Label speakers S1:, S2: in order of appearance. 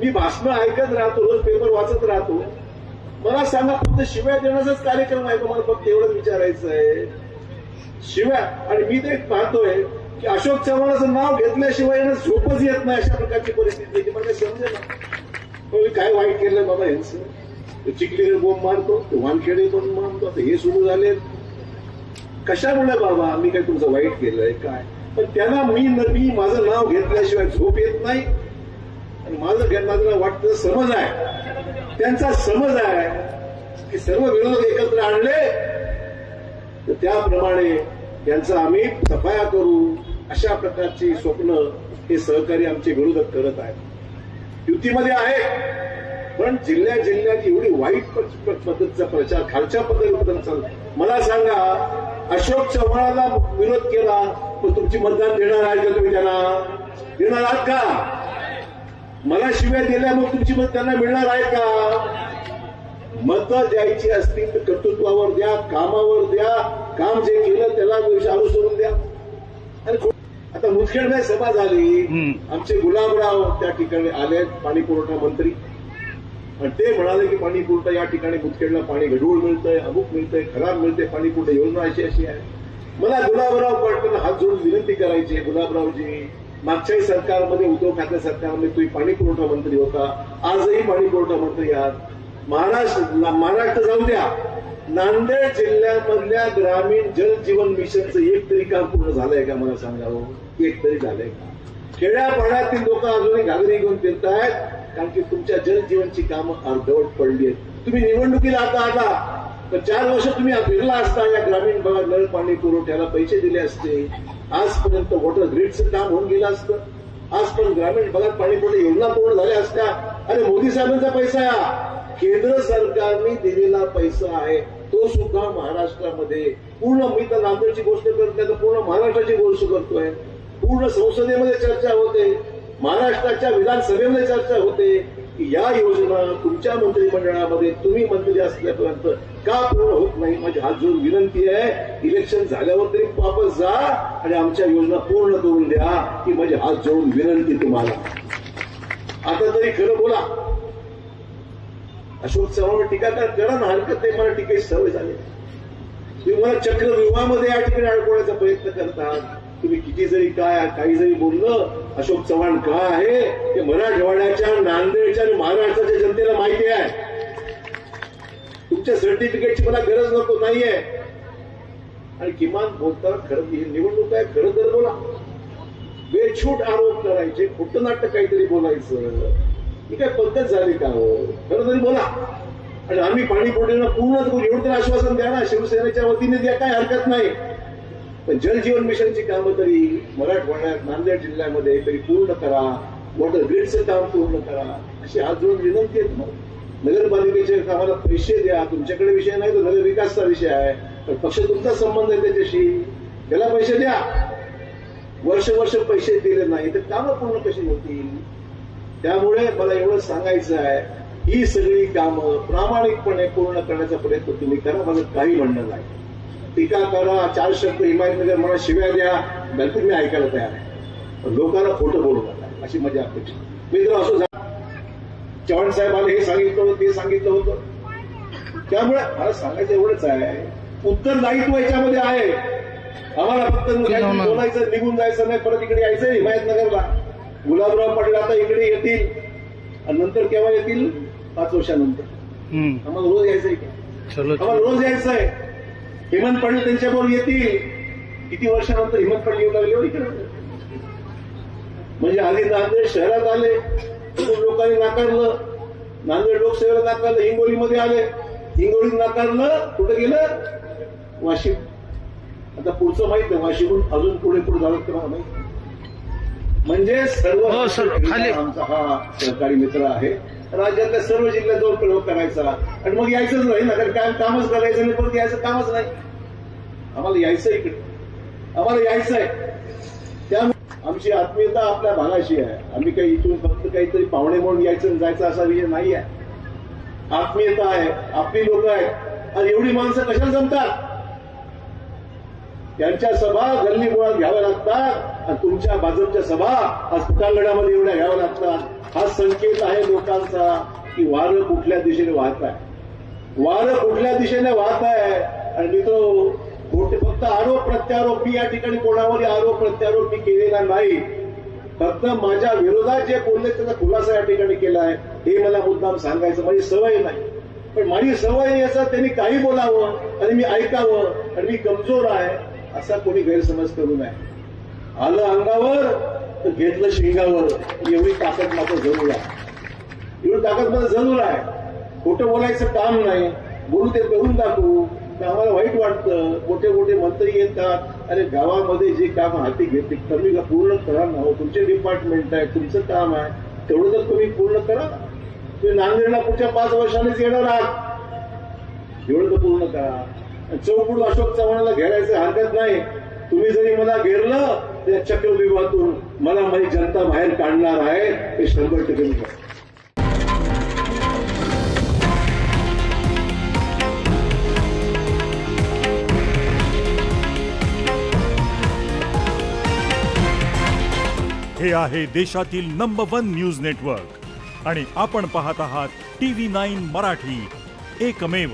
S1: मी भाषण ऐकत राहतो रोज पेपर वाचत राहतो. मला सांगा फक्त शिव्या देण्याचाच कार्यक्रम आहे तुम्हाला फक्त एवढंच विचारायचं आहे. शिव्या आणि मी ते पाहतोय की अशोक चव्हाणाचं नाव घेतल्याशिवाय यांना झोपच येत नाही अशा प्रकारची परिस्थिती आहे. मला काही समजेल ना. मी काय वाईट केलं बाबा यांचं? तो चिखलीने बोंब मारतो तो वानखेडे पण मारतो आता हे सुरू झाले. कशामुळे बाबा मी काय तुमचं वाईट केलंय काय? पण त्यांना मी मी माझं नाव घेतल्याशिवाय झोप येत नाही. आणि माझं त्यांना वाटतं समज आहे. त्यांचा समज आहे. की सर्व विरोधक एकत्र आणले. तर त्याप्रमाणे त्यांचा आम्ही सफाया करू. अशा प्रकारची स्वप्न हे सहकारी आमचे विरोधक करत आहेत. युतीमध्ये आहे पण जिल्ह्या जिल्ह्यात एवढी वाईट पद्धतीचा प्रचार खालच्या पद्धतीचा चालला. मला सांगा अशोक चव्हाणाला विरोध केला पण तुमची मतदान देणार आहे का तुम्ही त्यांना? देणार आहात का? मला शिव्या दिल्या मग तुमची मत त्यांना मिळणार आहे का? मत द्यायची असतील तर कर्तृत्वावर द्या कामावर द्या काम जे केलं त्याला अनुसरून द्या. आणि आता मुदखेड सभा झाली. आमचे गुलाबराव त्या ठिकाणी आले पाणी पुरवठा मंत्री. आणि ते म्हणाले की पाणी पुरवठा या ठिकाणी मुदखेडला पाणी गढूळ मिळतंय अमुक मिळतंय खराब मिळते पाणी पुरवठा योजना अशी अशी आहे. मला गुलाबराव पाटलांना हात जोडून विनंती करायची गुलाबरावजी मागच्याही सरकारमध्ये उद्धव ठाकरे सरकारमध्ये तुम्ही पाणी पुरवठा मंत्री होता. आजही पाणी पुरवठा मंत्री आहात. महाराष्ट्र महाराष्ट्र जाऊ द्या. नांदेड जिल्ह्यामधल्या ग्रामीण जल जीवन मिशनचं एक तरी काम पूर्ण झालंय का मला सांगावं हो? एक तरी झालंय का? खेड्यापाड्यातील लोक अजूनही घागरी घेऊन फिरतायत कारण की तुमच्या जल जीवनची कामं अर्धवट पडली आहेत. तुम्ही निवडणुकीला आता आता तर चार वर्ष तुम्ही फिरला असता या ग्रामीण भागात नळ पाणी पुरवठ्याला पैसे दिले असते. आजपर्यंत वॉटर ग्रीडचं काम होऊन गेलं असतं. आज पण ग्रामीण भागात पाणी पुरवठा योजना पूर्ण झाल्या असत्या. आणि मोदी साहेबांचा पैसा केंद्र सरकारने दिलेला पैसा आहे. तो सुद्धा महाराष्ट्रामध्ये पूर्ण मी तर नांदेडची गोष्ट करत नाही तर पूर्ण महाराष्ट्राची गोष्ट करतोय. पूर्ण संसदेमध्ये चर्चा होते. महाराष्ट्राच्या विधानसभेमध्ये चर्चा होते. की या योजना तुमच्या मंत्रिमंडळामध्ये तुम्ही मंत्री असल्यापर्यंत का पूर्ण होत नाही? माझी हात जोडून विनंती आहे इलेक्शन झाल्यावर तरी वापस जा आणि आमच्या योजना पूर्ण करून द्या ही माझी हात जोडून विनंती तुम्हाला. आता तरी खरं बोला. अशोक चव्हाण टीका करा ना हरकत नाही मला टीकेची सवय झाली. तुम्ही मला चक्रव्यूहामध्ये या ठिकाणी अडकवण्याचा प्रयत्न करतात तुम्ही किती जरी काय काही जरी बोललं अशोक चव्हाण काय आहे ते मराठवाड्याच्या नांदेडच्या आणि महाराष्ट्राच्या जनतेला माहिती आहे. तुमच्या सर्टिफिकेटची मला गरज नको नाहीये. आणि किमान बोलताना खरं निवडणूक आहे खरं तर बोला. बेछूट आरोप करायचे खोटं नाटक काहीतरी बोलायचं. ही काय पद्धत झाली का हो? खरं तरी बोला. आणि आम्ही पाणी पूर्णच पूर्ण एवढं तरी आश्वासन द्या ना शिवसेनेच्या वतीने द्या काय हरकत नाही. पण जलजीवन मिशनची कामं तरी मराठवाड्यात नांदेड जिल्ह्यामध्ये तरी पूर्ण करा. वॉटर ग्रीडचं काम पूर्ण करा. अशी आजून जोडून विनंती आहे मग नगरपालिकेच्या कामाला पैसे द्या. तुमच्याकडे विषय नाही तो नगर विकासचा विषय आहे. पण पक्ष तुमचा संबंध आहे त्याच्याशी. त्याला पैसे द्या. वर्ष वर्ष पैसे दिले नाही तर कामं पूर्ण कशी होतील? त्यामुळे मला एवढं सांगायचं आहे ही सगळी कामं प्रामाणिकपणे पूर्ण करण्याचा प्रयत्न तुम्ही करा. माझं काही म्हणणं नाही. टीका करा चार शब्द हिमायतनगर मला शिव्या द्या. बिलकुल मी ऐकायला तयार आहे. पण लोकांना खोटं बोलू नका. अशी माझी अपेक्षा मित्र असो चव्हाण साहेबांनी हे सांगितलं होतं ते सांगितलं होतं. त्यामुळे मला सांगायचं एवढंच आहे उत्तरदायित्व याच्यामध्ये आहे. आम्हाला फक्त
S2: ना.
S1: बोलायचं निघून जायचं नाही परत इकडे यायचं हिमायतनगरला. गुलाबराव पाटील आता इकडे येतील. आणि नंतर केव्हा येतील? पाच वर्षानंतर. आम्हाला रोज यायचंय. आम्हाला रोज यायचं आहे हेमंत पाटील त्यांच्याबरोबर येतील. किती वर्षानंतर हेमंत पाटील येऊ लागले इकडे? म्हणजे आधी नांदेड शहरात आले तिथून लोकांनी नाकारलं. नांदेड लोकसभेला नाकारलं हिंगोलीमध्ये आले. हिंगोलीत नाकारलं कुठे गेलं? वाशिम. आता पुढचं माहीत नाही वाशिमहून अजून पुढे पुढे झालं तर नाही. म्हणजे सर्व
S2: हो.
S1: आमचा हा सहकारी मित्र आहे. राज्यातल्या सर्व जिल्ह्यात जाऊन प्रयोग करायचा. आणि मग यायचंच नाही ना कारण काय कामच करायचं नाही परत यायचं कामच नाही. आम्हाला यायचं इकडे. आम्हाला यायचं आहे त्यामुळे आमची आत्मीयता आपल्या भागाशी आहे. आम्ही काही इथून फक्त काहीतरी पाहुणे म्हणून यायचं जायचं असा विषय नाही आहे. आत्मीयता आहे आपली लोक आहेत. आणि एवढी माणसं कशाला जमतात? त्यांच्या सभा गल्ली मुळात घ्याव्या लागतात. तुमच्या बाजूच्या सभा आज एवढ्या घ्याव्या लागतात. हा संकेत आहे लोकांचा की वारं कुठल्या दिशेने वाहत आहे. वारं कुठल्या दिशेने वाहत आहे आणि मी तो खोटे फक्त आरोप प्रत्यारोप मी या ठिकाणी कोणावर आरोप प्रत्यारोप मी केलेला नाही. फक्त माझ्या विरोधात जे बोलले त्याचा खुलासा या ठिकाणी केला आहे. हे मला मुद्दाम सांगायचं माझी सवय नाही. पण माझी सवय नाही असं त्यांनी काही बोलावं आणि मी ऐकावं आणि मी कमजोर आहे असा कोणी गैरसमज करू नये. आलं अंगावर तर घेतलं शिंगावर. एवढी ताकद माझं जरूर आहे. एवढी ताकद माझं जरूर आहे. खोटं बोलायचं काम नाही. बोलू ते करून दाखवू. आम्हाला वाईट वाटतं. मोठे मोठे मंत्री येतात. आणि गावामध्ये जे काम हाती घेते कमी का पूर्ण करा ना हो? तुमचे डिपार्टमेंट आहे तुमचं काम आहे. तेवढं तर तुम्ही पूर्ण करा तुम्ही नांदेडला पुढच्या पाच वर्षांनीच येणार आहात. एवढं तर पूर्ण करा. आणि अशोक चव्हाणाला घेरायचं हरकत नाही. तुम्ही जरी मला घेरलं तर या चक्रव्यूहातून मला माझी जनता बाहेर काढणार आहे हे शंभर टक्के मी
S2: हे आहे देशातील नंबर वन न्यूज नेटवर्क आणि आपण पाहत आहात टी व्ही नाईन मराठी. एकमेव